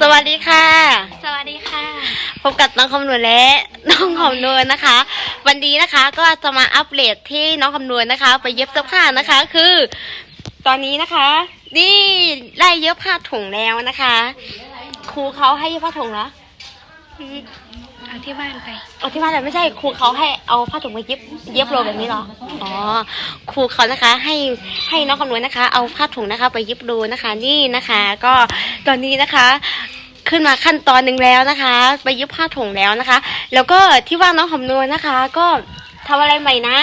สวัสดีค่ะ สวัสดีค่ะ พบกับน้องคำนวณและน้องคำนวณนะคะ วันนี้นะคะก็จะมาอัปเดตที่น้องคำนวณนะคะ ไปเย็บเสื้อผ้านะคะ คือ ตอนนี้นะคะ นี่ได้เย็บผ้าถุงแล้วนะคะ ครูเขาให้เย็บผ้าถุงเหรอ เอาที่บ้านไป เอาที่บ้านเลยไม่ใช่ครูเขาให้เอาผ้าถุงมาเย็บเย็บโรแบบนี้เหรอ อ๋อ ครูเขานะคะ ให้ให้น้องคำนวณนะคะ เอาผ้าถุงนะคะ ไปเย็บโรนะคะ นี่นะคะ ก็ตอนนี้นะคะ ขึ้นมาขั้นตอนหนึ่งแล้วนะคะ ไปเย็บผ้าถุงแล้วนะคะ แล้วก็ที่ว่างน้องคำนวณนะคะ ก็ทำอะไรใหม่นะ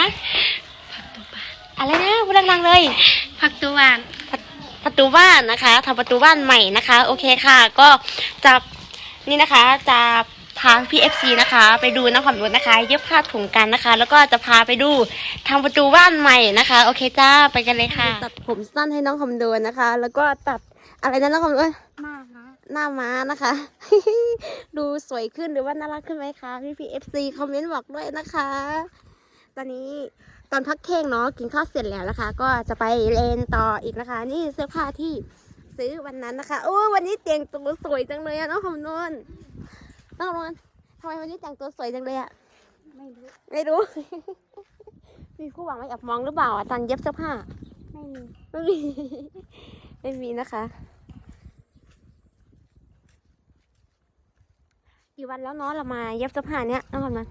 อะไรนะพูดดังๆเลยพักตัวบ้านประตูบ้านนะคะทำประตูบ้านใหม่นะคะ โอเคค่ะ ก็จะนี่นะคะจะ พาพี่เอฟซีนะคะ ไปดูน้ำความรู้นะคะ เย็บผ้าถุงกันนะคะ แล้วก็จะพาไปดูทำประตูบ้านใหม่นะคะ โอเคจ้าไปกันเลยค่ะ ตัดผมสั้นให้น้องคำดวนนะคะ แล้วก็ตัดอะไรนะน้องคำดวนมากนะหน้าม้านะคะ ดูสวยขึ้นหรือว่าน่ารักขึ้นไหมคะพี่พี่เอฟซีคอมเมนต์บอกด้วยนะคะ ตอนนี้ตอนพักเที่ยงเนาะกินข้าวเสร็จแล้วนะคะ ก็จะไปเลนต่ออีกนะคะ นี่เสื้อผ้าที่ซื้อวันนั้นนะคะโอ้วันนี้แต่งตัวสวยจังเลยอะน้องคำนวณ น้องคำนวณทำไมวันนี้แต่งตัวสวยจังเลยอะไม่รู้ ไม่รู้ มีคู่หวังไม่แอบมองหรือเปล่าอะตอนเย็บเสื้อผ้า ไม่มี ไม่มี ไม่มีนะคะ กี่วันแล้วเนาะเรามาเย็บเสื้อผ้าเนี้ยน้องคำนวณ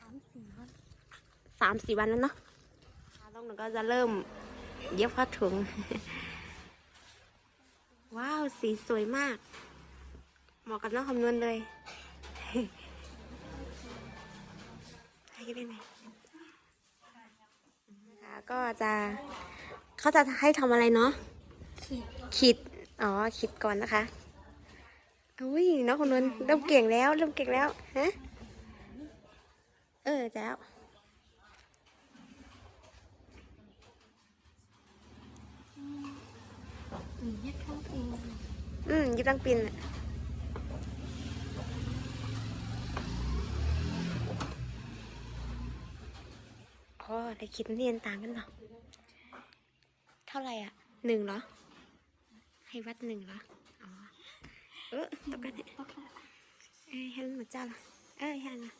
สามสี่วันสามสี่วันแล้วเนาะแล้วหนูก็จะเริ่มเย็บผ้าถุง ว้าว สีสวยมาก เหมาะกับน้องคำนวณเลยให้กันได้ไหมนะคะก็จะเขาจะให้ทำอะไรเนาะขีดอ๋อขีดก่อนนะคะอุ้ยน้องคำนวณเริ่มเก่งแล้วเริ่มเก่งแล้วฮะเออแจ้วอืมแยกเข้าเองอืมยิบตั้งปินอะ อ๋อได้คิดเรียนต่างกันเหรอเท่าไหร่อะหนึ่งเหรอ ให้วัดหนึ่งเหรออ๋อเออตกกันเนี่ยเอ้ยให้มันหมดเจ้าละเอ้ยให้ละ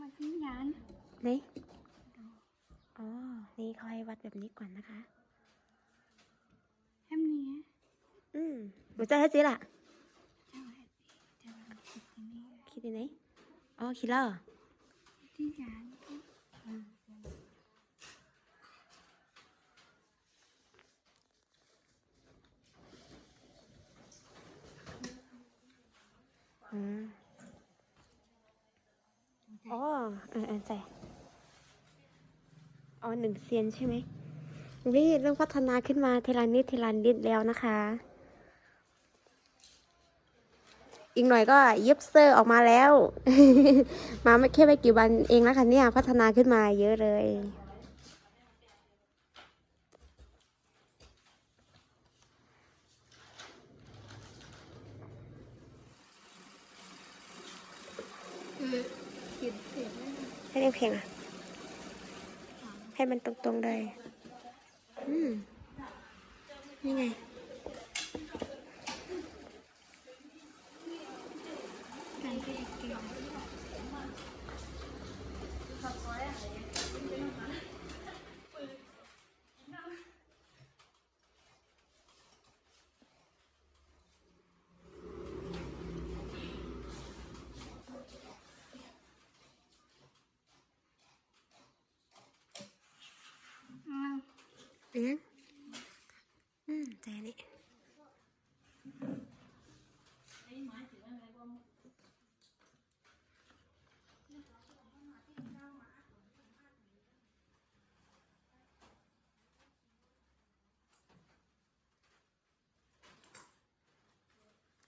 มันที่ยานนี่อ๋อ นี่เขาให้วัดแบบนี้ก่อนนะคะแฮมนี้อืมหมดเจ้าแล้วจีล่ะเจ้าแฮปปี้เจ้าคิดที่นี่คิดดีไหนอ๋อคิดแล้วเหรอที่ยานอืมอ๋อเออเออใจอ๋อหนึ่งเซียนใช่ไหมนี่เรื่องพัฒนาขึ้นมาเทลานิดเทลานิดแล้วนะคะ อีกหน่อยก็เย็บเซอร์ออกมาแล้ว มาไม่แค่ไม่กี่วันเองนะคะเนี่ย พัฒนาขึ้นมาเยอะเลยให้เรียงเพลงอะ ให้มันตรงๆเลย อืม นี่ไง การที่เก่ง อืม เลี้ยงอืมใจนี่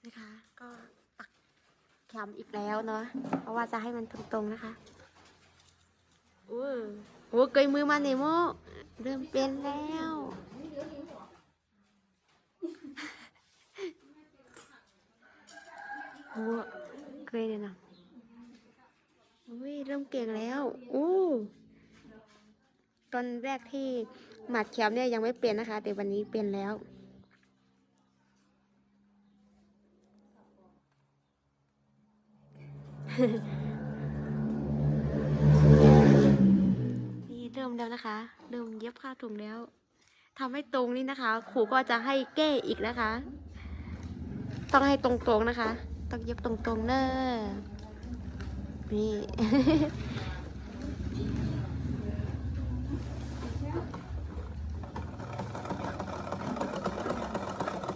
นะคะ ก็ปักแคมอีกแล้วเนาะเพราะว่าจะให้มันตรงๆนะคะ โอ้เกยมือมาเนโมเริ่มเป็นแล้วโอ้เกยเนี่ยนะอุ้ยเริ่มเก่งแล้วอู้ตอนแรกที่หมัดแคมเนี่ยยังไม่เปลี่ยนนะคะ แต่วันนี้เปลี่ยนแล้วเริ่ม แล้วนะคะเริ่มเย็บผ้าถุงแล้วทำให้ตรงนี่นะคะครูก็จะให้แก้อีกนะคะ ต้องให้ตรงๆนะคะ ต้องเย็บตรงๆเนอะนี่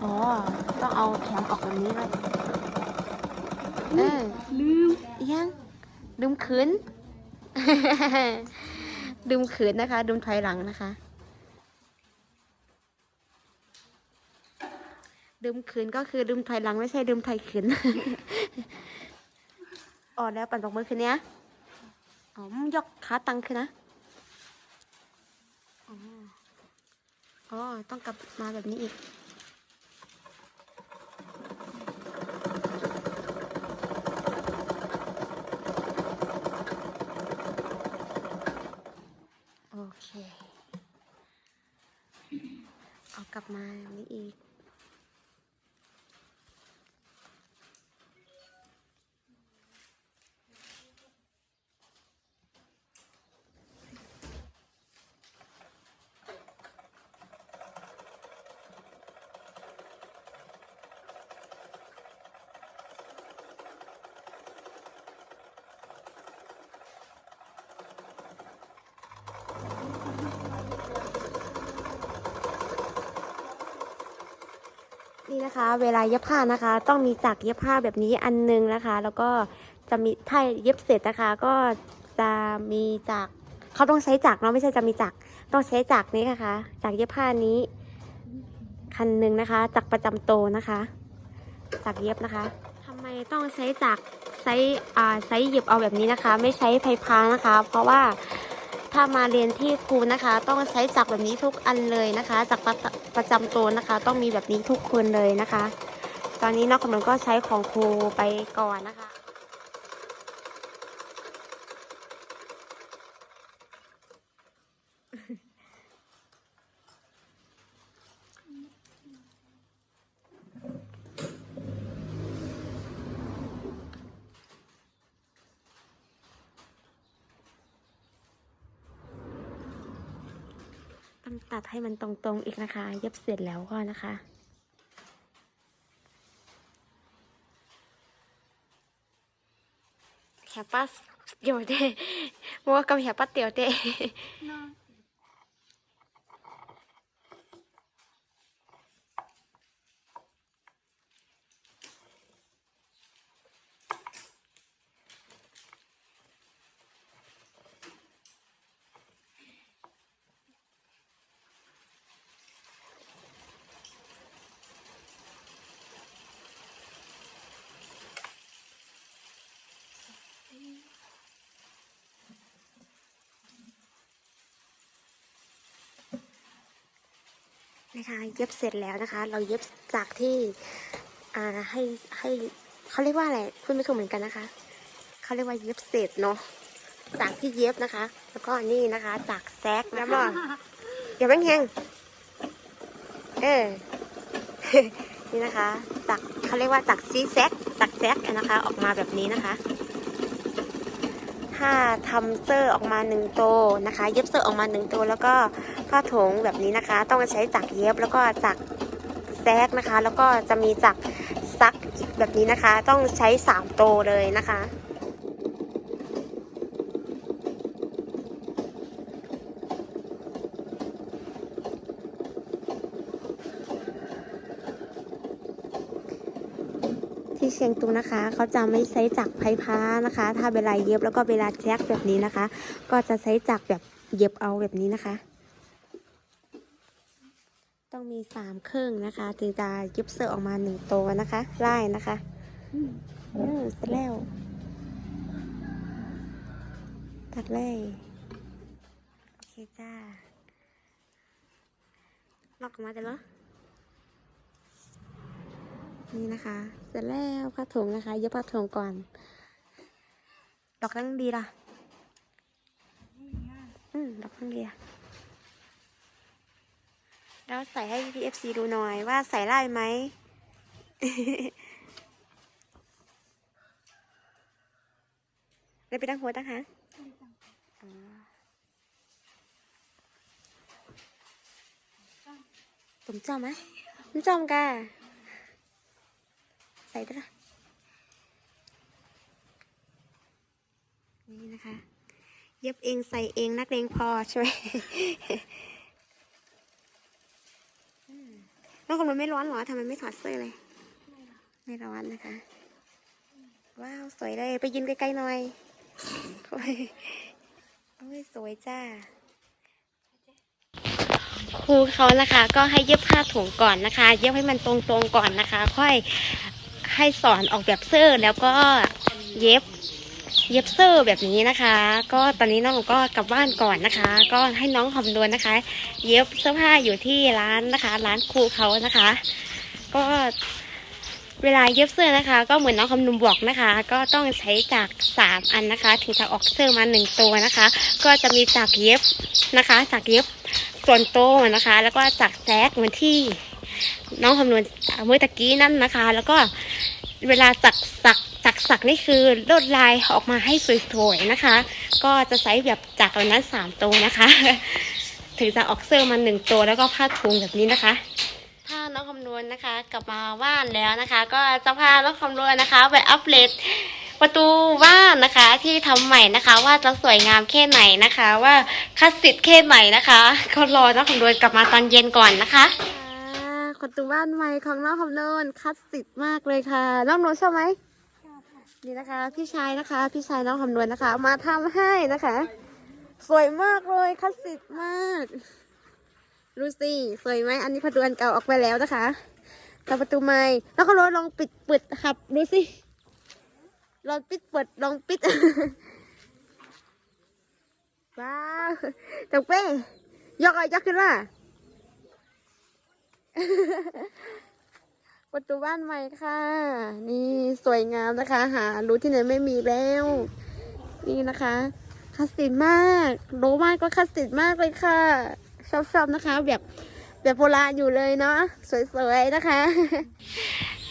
อ๋อต้องเอาแขนออกแบบนี้เลยเออลืมยังดึมขืน ดึมขืนนะคะดึมถอยหลังนะคะดึมขืนก็คือดึมถอยหลังไม่ใช่ดึมถอยขืนอ๋อแล้วปั่นตกมือคืนเนี้ยอ๋อยกขาตังคืนนะอ๋อต้องกลับมาแบบนี้อีก เค เอากลับมาแบบนี้อีก นี่นะคะ เวลาเย็บผ้านะคะ ต้องมีจักรเย็บผ้าแบบนี้อันนึงนะคะ แล้วก็จะมีถ้าเย็บเสร็จนะคะ ก็จะมีจักรเขาต้องใช้จักรเนาะไม่ใช่จะมีจักรต้องใช้จักรนี้นะคะจักรเย็บผ้านี้คันหนึ่งนะคะจักรประจำโตนะคะจักรเย็บนะคะทำไมต้องใช้จักรใช้อ่าใช้เย็บเอาแบบนี้นะคะ ไม่ใช้ไฟพานะคะ เพราะว่า ถ้ามาเรียนที่ครูนะคะ ต้องใช้จักรแบบนี้ทุกอันเลยนะคะจักรประประจำตัวนะคะ ต้องมีแบบนี้ทุกคนเลยนะคะ ตอนนี้นอกกำลังก็ใช้ของครูไปก่อนนะคะ ตัดให้มันตรงๆอีกนะคะ เย็บเสร็จแล้วก็นะคะแค่ปัสเดี๋ยวเด้มัวกับแค่ปัสเดี๋ยวเด้ นะคะเย็บเสร็จแล้วนะคะ เราเย็บจากที่อ่าให้ให้เขาเรียกว่าอะไรพูดไม่ถูกเหมือนกันนะคะเขาเรียกว่าเย็บเสร็จเนาะจากที่เย็บนะคะ แล้วก็นี่นะคะ จากแซกแล้วก็อย่าแบงแหงเออนี่นะคะจากเขาเรียกว่าจากซีแซกจากแซกนะคะ ออกมาแบบนี้นะคะ ถ้าทำเซอร์ออกมาหนึ่งตัวนะคะ เย็บเซอร์ออกมาหนึ่งตัวแล้วก็ผ้าถุงแบบนี้นะคะ ต้องใช้จักรเย็บแล้วก็จักรแซกนะคะ แล้วก็จะมีจักรซักแบบนี้นะคะ ต้องใช้สามตัวเลยนะคะ ที่เชียงตุงนะคะ เขาจะไม่ใช้จักรไฟฟ้านะคะ ถ้าเวลาเย็บแล้วก็เวลาแจ็คแบบนี้นะคะ ก็จะใช้จักรแบบเย็บเอาแบบนี้นะคะ ต้องมีสามครึ่งนะคะถึงจะเย็บเสื้อออกมาหนึ่งตัวนะคะไล่นะคะอืมอืมเสร็จแล้วตัดเลยโอเคจ้าล็อกออกมาเดี๋ยวเหรอ นี่นะคะ เสร็จแล้วผ้าถุงนะคะ เย็บผ้าถุงก่อน ดอกนั่งดีล่ะนี่ง่ายอืมดอกนั่งดีอะแล้วใส่ให้พี่เอฟซีดูหน่อยว่าใส่ได้ไหม ได้ไปตั้งหัวตั้งหางอ๋อผมจอมไหมผมจอมกะใส่ด้วยล่ะนี่นะคะ เย็บเองใส่เองนักเลงพอใช่ไหมอืมน้องคนมันไม่ร้อนเหรอทำไมไม่ถอดเสื้อเลย ไม่ร้อนนะคะ ว้าว สวยเลย ไปยืนใกล้ๆหน่อยโอ้ยโอ้ยสวยจ้าครูเขานะคะ ก็ให้เย็บผ้าถุงก่อนนะคะ เย็บให้มันตรงๆก่อนนะคะ ค่อย ให้สอนออกแบบเสื้อแล้วก็เย็บเย็บเสื้อแบบนี้นะคะ ก็ตอนนี้น้องก็กลับบ้านก่อนนะคะ ก็ให้น้องคำนวณนะคะ เย็บเสื้อผ้าอยู่ที่ร้านนะคะ ร้านครูเขานะคะ ก็เวลาเย็บเสื้อนะคะ ก็เหมือนน้องคำนุมบอกนะคะ ก็ต้องใช้จากสามอันนะคะ ถึงจะออกเสื้อมาหนึ่งตัวนะคะ ก็จะมีจากเย็บนะคะ จากเย็บส่วนโตนะคะ แล้วก็จากแซกเหมือนที่ น้องคำนวณเมื่อตะกี้นั่นนะคะ แล้วก็เวลาจักสักจักสักนี่คือลวดลายออกมาให้สวยๆนะคะ ก็จะใช้แบบจากเหล่านั้นสามตัวนะคะ ถึงจะออกเสื้อมาหนึ่งตัวแล้วก็ผ้าถุงแบบนี้นะคะถ้าน้องคำนวณนะคะ กลับมาบ้านแล้วนะคะ ก็จะพาน้องคำนวณนะคะไปอัปเดตประตูบ้านนะคะที่ทำใหม่นะคะ ว่าจะสวยงามแค่ไหนนะคะ ว่าคลาสสิกแค่ไหนนะคะ ก็รอน้องคำนวณกลับมาตอนเย็นก่อนนะคะ ประตูบ้านใหม่ของน้องคำนวณคลาสสิกมากเลยค่ะ น้องคำนวณชอบไหมนี่นะคะ พี่ชายนะคะ พี่ชายน้องคำนวณนะคะ มาทำให้นะคะ สวยมากเลยคลาสสิกมากดูสิสวยไหมอันนี้ประตูอันเก่าออกไปแล้วนะคะทำประตูใหม่แล้วก็ลองลองปิดเปิดครับ ดูสิลองปิดเปิดลองปิดว้าวจังเป้ยกอะไรยกขึ้นมา ประตูบ้านใหม่ค่ะ นี่สวยงามนะคะ หารู้ที่ไหนไม่มีแล้ว นี่นะคะคลาสสิกมากโรมานก็คลาสสิกมากเลยค่ะ ชอบชอบนะคะ แบบแบบโบราณอยู่เลยเนาะสวยๆนะคะ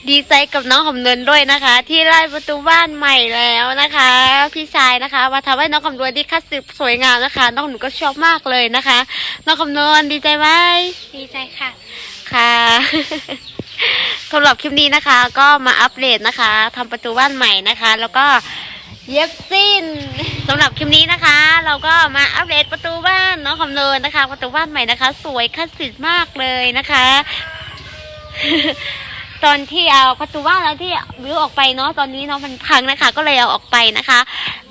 ดีใจกับน้องหอมนวลด้วยนะคะ ที่ไล่ประตูบ้านใหม่แล้วนะคะ พี่ชายนะคะมาทำให้น้องคำนวณที่คลาสสิสวยงามนะคะ น้องหนูก็ชอบมากเลยนะคะ น้องคำนวณดีใจไหมดีใจค่ะ ค่ะสำหรับคลิปนี้นะคะ ก็มาอัปเดตนะคะทำประตูบ้านใหม่นะคะ แล้วก็เย็บสิ้นสำหรับคลิปนี้นะคะ เราก็มาอัปเดตประตูบ้านน้องคำเนินนะคะ ประตูบ้านใหม่นะคะ สวยคลาสสิกมากเลยนะคะ ตอนที่เอาประตูบ้านแล้วที่วิวออกไปเนาะตอนนี้เนาะมันพังนะคะ ก็เลยเอาออกไปนะคะ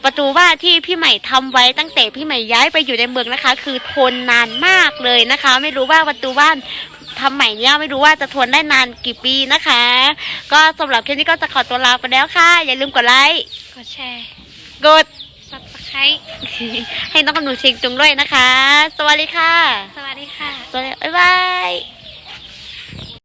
ประตูบ้านที่พี่ใหม่ทำไว้ตั้งแต่พี่ใหม่ย้ายไปอยู่ในเมืองนะคะ คือทนนานมากเลยนะคะ ไม่รู้ว่าประตูบ้าน ทำใหม่เนี่ยไม่รู้ว่าจะทนได้นานกี่ปีนะคะ ก็สำหรับคลิปนี้ก็จะขอตัวลาไปแล้วค่ะ อย่าลืมกดไลค์กดแชร์กดซับสไครต์ให้น้องกำหนูเชิงจุงด้วยนะคะ สวัสดีค่ะ สวัสดีค่ะสวัสดีบ๊ายบาย